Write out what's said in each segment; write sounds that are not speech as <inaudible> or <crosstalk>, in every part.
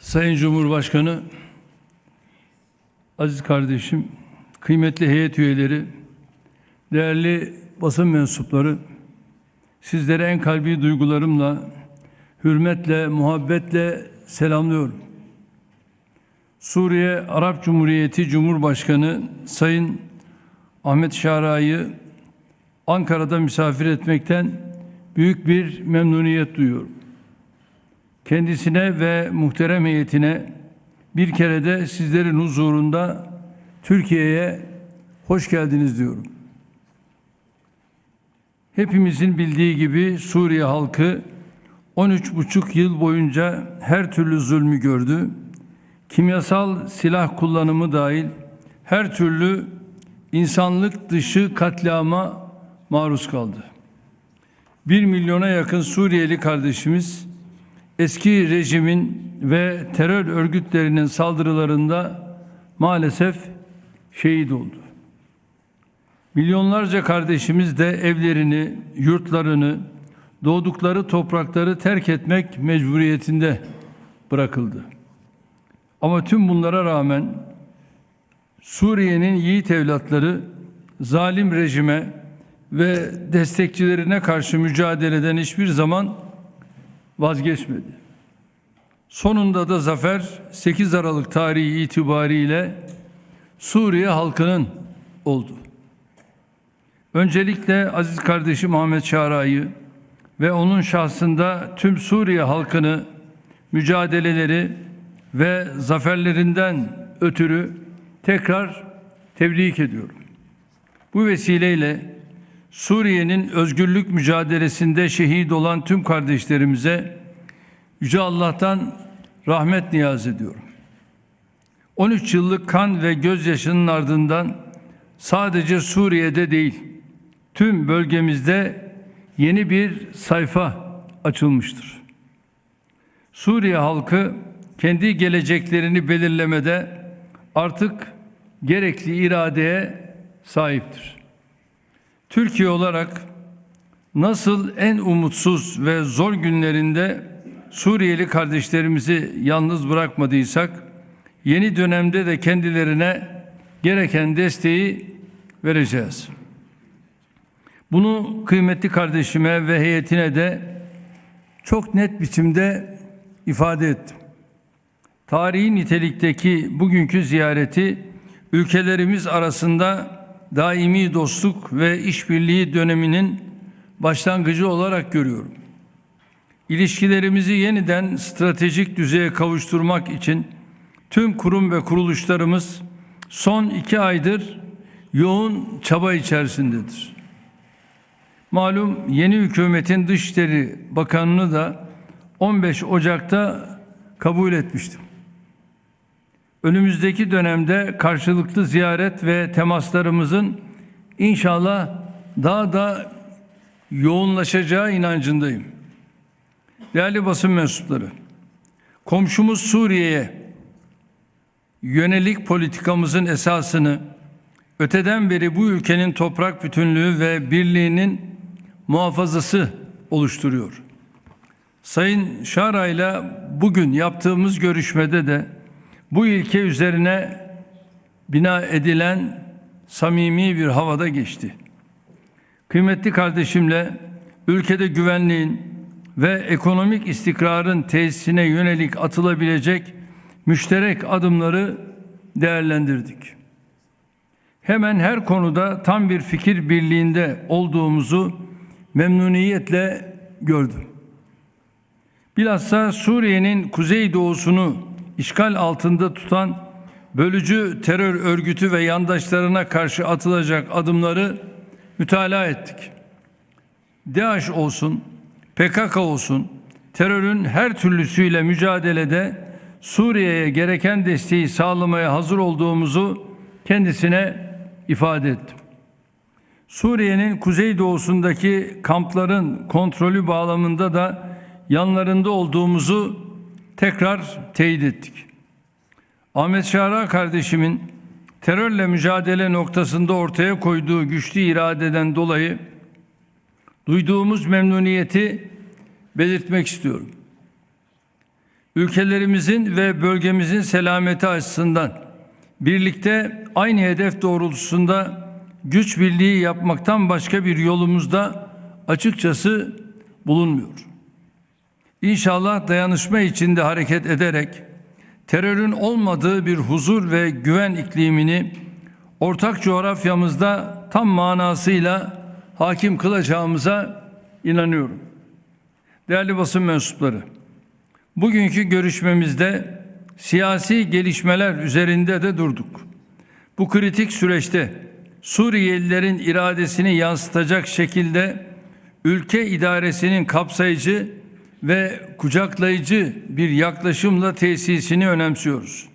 Sayın Cumhurbaşkanı, aziz kardeşim, kıymetli heyet üyeleri, değerli basın mensupları, sizlere en kalbi duygularımla, hürmetle, muhabbetle selamlıyorum. Suriye Arap Cumhuriyeti Cumhurbaşkanı Sayın Ahmet Şara'yı Ankara'da misafir etmekten büyük bir memnuniyet duyuyorum. Kendisine ve muhterem heyetine bir kere de sizlerin huzurunda Türkiye'ye hoş geldiniz diyorum. Hepimizin bildiği gibi Suriye halkı 13,5 yıl boyunca her türlü zulmü gördü. Kimyasal silah kullanımı dahil her türlü insanlık dışı katliama maruz kaldı. Bir milyona yakın Suriyeli kardeşimiz eski rejimin ve terör örgütlerinin saldırılarında maalesef şehit oldu. Milyonlarca kardeşimiz de evlerini, yurtlarını, doğdukları toprakları terk etmek mecburiyetinde bırakıldı. Ama tüm bunlara rağmen Suriye'nin yiğit evlatları zalim rejime ve destekçilerine karşı mücadeleden hiçbir zaman vazgeçmedi. Sonunda da zafer 8 Aralık tarihi itibariyle Suriye halkının oldu. Öncelikle aziz kardeşim Ahmet Şara'yı ve onun şahsında tüm Suriye halkını mücadeleleri ve zaferlerinden ötürü tekrar tebrik ediyorum. Bu vesileyle Suriye'nin özgürlük mücadelesinde şehit olan tüm kardeşlerimize Yüce Allah'tan rahmet niyaz ediyorum. 13 yıllık kan ve gözyaşının ardından sadece Suriye'de değil, tüm bölgemizde yeni bir sayfa açılmıştır. Suriye halkı kendi geleceklerini belirlemede artık gerekli iradeye sahiptir. Türkiye olarak nasıl en umutsuz ve zor günlerinde Suriyeli kardeşlerimizi yalnız bırakmadıysak yeni dönemde de kendilerine gereken desteği vereceğiz. Bunu kıymetli kardeşime ve heyetine de çok net biçimde ifade ettim. Tarihi nitelikteki bugünkü ziyareti ülkelerimiz arasında daimi dostluk ve işbirliği döneminin başlangıcı olarak görüyorum. İlişkilerimizi yeniden stratejik düzeye kavuşturmak için tüm kurum ve kuruluşlarımız son iki aydır yoğun çaba içerisindedir. Malum yeni hükümetin Dışişleri Bakanı'nı da 15 Ocak'ta kabul etmiştim. Önümüzdeki dönemde karşılıklı ziyaret ve temaslarımızın inşallah daha da yoğunlaşacağı inancındayım. Değerli basın mensupları, komşumuz Suriye'ye yönelik politikamızın esasını öteden beri bu ülkenin toprak bütünlüğü ve birliğinin muhafazası oluşturuyor. Sayın Şara ile bugün yaptığımız görüşmede de bu ilke üzerine bina edilen samimi bir havada geçti. Kıymetli kardeşimle ülkede güvenliğin ve ekonomik istikrarın tesisine yönelik atılabilecek müşterek adımları değerlendirdik. Hemen her konuda tam bir fikir birliğinde olduğumuzu memnuniyetle gördüm. Bilhassa Suriye'nin kuzey doğusunu işgal altında tutan bölücü terör örgütü ve yandaşlarına karşı atılacak adımları mütalaa ettik. DAEŞ olsun, PKK olsun, terörün her türlüsüyle mücadelede Suriye'ye gereken desteği sağlamaya hazır olduğumuzu kendisine ifade ettim. Suriye'nin kuzeydoğusundaki kampların kontrolü bağlamında da yanlarında olduğumuzu tekrar teyit ettik. Ahmet Şara kardeşimin terörle mücadele noktasında ortaya koyduğu güçlü iradeden dolayı duyduğumuz memnuniyeti belirtmek istiyorum. ülkelerimizin ve bölgemizin selameti açısından birlikte aynı hedef doğrultusunda güç birliği yapmaktan başka bir yolumuzda açıkçası bulunmuyor. İnşallah dayanışma içinde hareket ederek terörün olmadığı bir huzur ve güven iklimini ortak coğrafyamızda tam manasıyla hakim kılacağımıza inanıyorum. Değerli basın mensupları, bugünkü görüşmemizde siyasi gelişmeler üzerinde de durduk. Bu kritik süreçte Suriyelilerin iradesini yansıtacak şekilde ülke idaresinin kapsayıcı ve kucaklayıcı bir yaklaşımla tesisini önemsiyoruz.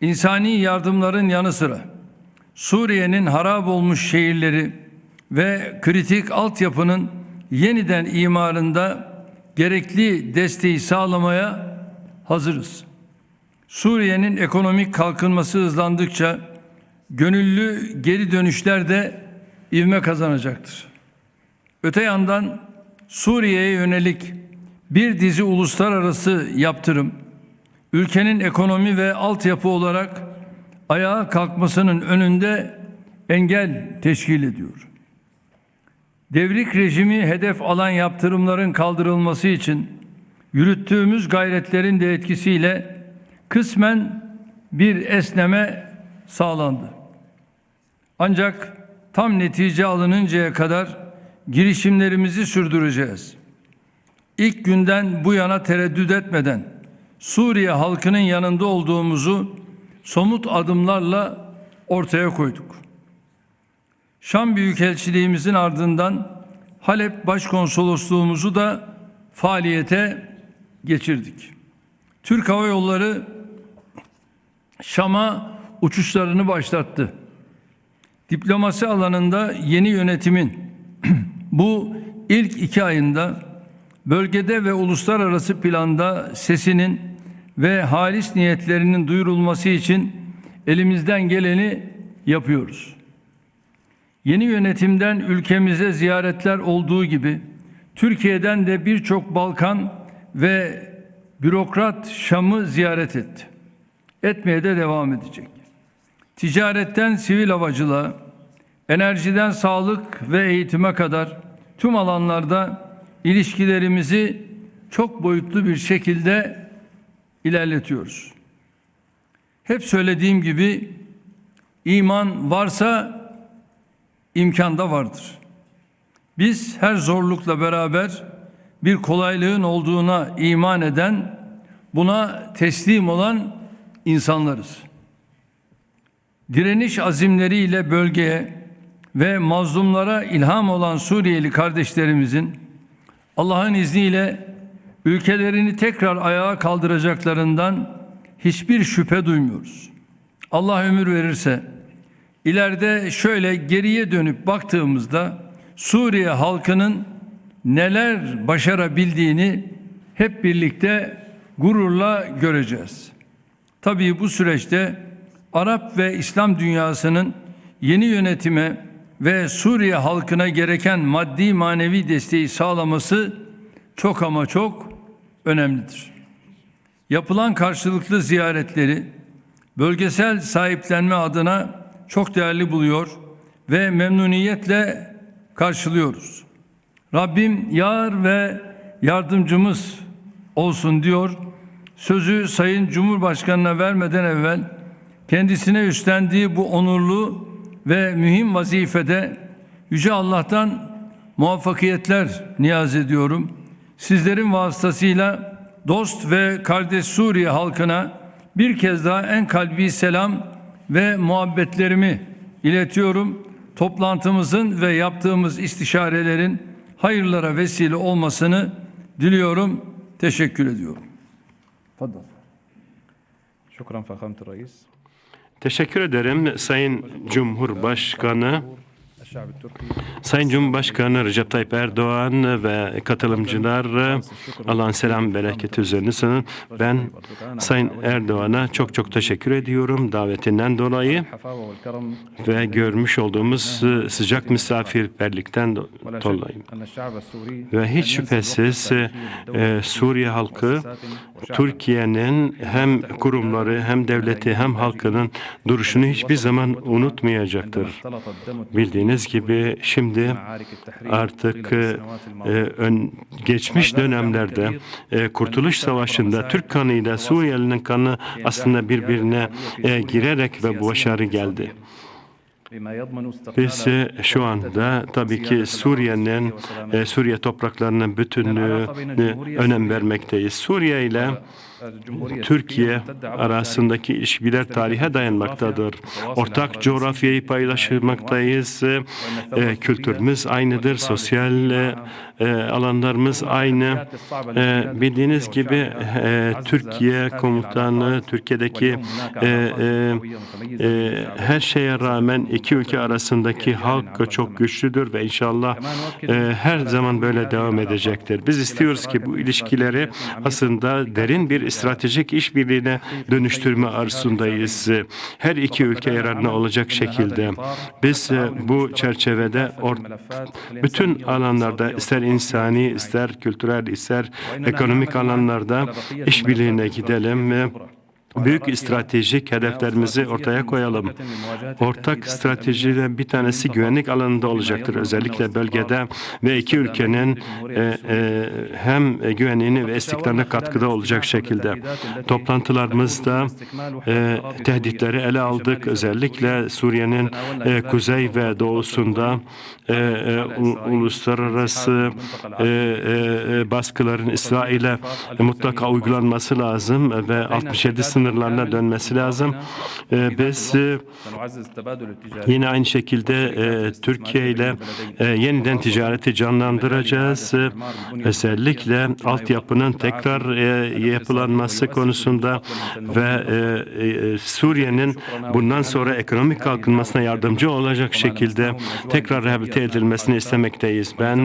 İnsani yardımların yanı sıra Suriye'nin harap olmuş şehirleri ve kritik altyapının yeniden imarında gerekli desteği sağlamaya hazırız. Suriye'nin ekonomik kalkınması hızlandıkça gönüllü geri dönüşler de ivme kazanacaktır. Öte yandan Suriye'ye yönelik bir dizi uluslararası yaptırım ülkenin ekonomi ve altyapı olarak ayağa kalkmasının önünde engel teşkil ediyor. Devrik rejimi hedef alan yaptırımların kaldırılması için yürüttüğümüz gayretlerin de etkisiyle kısmen bir esneme sağlandı. Ancak tam netice alınıncaya kadar girişimlerimizi sürdüreceğiz. İlk günden bu yana tereddüt etmeden Suriye halkının yanında olduğumuzu somut adımlarla ortaya koyduk. Şam Büyükelçiliğimizin ardından Halep Başkonsolosluğumuzu da faaliyete geçirdik. Türk Hava Yolları Şam'a uçuşlarını başlattı. Diplomasi alanında yeni yönetimin <clears throat> bu ilk iki ayında bölgede ve uluslararası planda sesinin ve halis niyetlerinin duyurulması için elimizden geleni yapıyoruz. Yeni yönetimden ülkemize ziyaretler olduğu gibi Türkiye'den de birçok Balkan ve bürokrat Şam'ı ziyaret etti. Etmeye de devam edecek. Ticaretten sivil havacılığa, enerjiden sağlık ve eğitime kadar tüm alanlarda ilişkilerimizi çok boyutlu bir şekilde ilerletiyoruz. Hep söylediğim gibi iman varsa imkan da vardır. Biz her zorlukla beraber bir kolaylığın olduğuna iman eden, buna teslim olan insanlarız. Direniş azimleriyle bölgeye ve mazlumlara ilham olan Suriyeli kardeşlerimizin Allah'ın izniyle ülkelerini tekrar ayağa kaldıracaklarından hiçbir şüphe duymuyoruz. Allah ömür verirse ileride şöyle geriye dönüp baktığımızda Suriye halkının neler başarabildiğini hep birlikte gururla göreceğiz. Tabii bu süreçte Arap ve İslam dünyasının yeni yönetime ve Suriye halkına gereken maddi manevi desteği sağlaması çok ama çok önemlidir. Yapılan karşılıklı ziyaretleri bölgesel sahiplenme adına çok değerli buluyor ve memnuniyetle karşılıyoruz. Rabbim yar ve yardımcımız olsun diyor. Sözü Sayın Cumhurbaşkanı'na vermeden evvel kendisine üstlendiği bu onurlu ve mühim vazifede Yüce Allah'tan muvaffakiyetler niyaz ediyorum. Sizlerin vasıtasıyla dost ve kardeş Suriye halkına bir kez daha en kalbi selam ve muhabbetlerimi iletiyorum. Toplantımızın ve yaptığımız istişarelerin hayırlara vesile olmasını diliyorum. Teşekkür ediyorum. Fadıl. Şükran Fakamtı Reis. Teşekkür ederim Sayın Cumhurbaşkanı. Sayın Cumhurbaşkanı Recep Tayyip Erdoğan ve katılımcılar Allah'ın selam bereketi üzerine sanırım. Ben Sayın Erdoğan'a çok çok teşekkür ediyorum davetinden dolayı ve görmüş olduğumuz sıcak misafirperlikten dolayı. Ve hiç şüphesiz e, Suriye halkı Türkiye'nin hem kurumları hem devleti hem halkının duruşunu hiçbir zaman unutmayacaktır. Bildiğiniz gibi şimdi artık e, e, ön, geçmiş dönemlerde e, Kurtuluş Savaşı'nda Türk kanıyla Suriyelinin kanı aslında birbirine e, girerek ve bu başarı geldi. Biz e, şu anda tabii ki Suriye'nin, e, Suriye topraklarının bütünlüğüne önem vermekteyiz. Suriye ile Türkiye arasındaki ilişkiler tarihe dayanmaktadır. Ortak coğrafyayı paylaşmaktayız. E, kültürümüz aynıdır. Sosyal e, e, alanlarımız aynı. E, bildiğiniz gibi e, Türkiye komutanı, Türkiye'deki e, e, e, her şeye rağmen iki ülke arasındaki halk çok güçlüdür ve inşallah e, her zaman böyle devam edecektir. Biz istiyoruz ki bu ilişkileri aslında derin bir stratejik işbirliğine dönüştürme arzusundayız. Her iki ülke yararına olacak şekilde. Biz e, bu çerçevede bütün alanlarda ister insani, ister kültürel, ister ekonomik alanlarda işbirliğine gidelim ve büyük stratejik hedeflerimizi ortaya koyalım. Ortak stratejiden bir tanesi güvenlik alanında olacaktır. Özellikle bölgede ve iki ülkenin e, e, hem güvenliğini ve istikrarına katkıda olacak şekilde. Toplantılarımızda e, tehditleri ele aldık. Özellikle Suriye'nin kuzey ve doğusunda uluslararası baskıların İsrail'e mutlaka uygulanması lazım ve 67 sınırlarına dönmesi lazım. E, biz e, Yine aynı şekilde e, Türkiye ile e, yeniden ticareti canlandıracağız. Özellikle altyapının tekrar yapılanması konusunda ve Suriye'nin bundan sonra ekonomik kalkınmasına yardımcı olacak şekilde tekrar rehabilite edilmesini istemekteyiz. Ben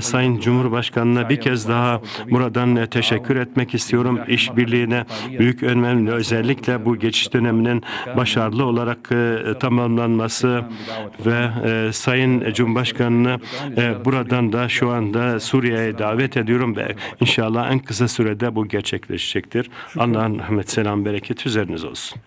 Sayın Cumhurbaşkanı'na bir kez daha buradan teşekkür etmek istiyorum. İşbirliğine büyük önemli özellikle bu geçiş döneminin başarılı olarak e, tamamlanması ve e, Sayın Cumhurbaşkanı'nı e, buradan da şu anda Suriye'ye davet ediyorum ve inşallah en kısa sürede bu gerçekleşecektir. Allah'ın rahmet, selam, bereket üzeriniz olsun.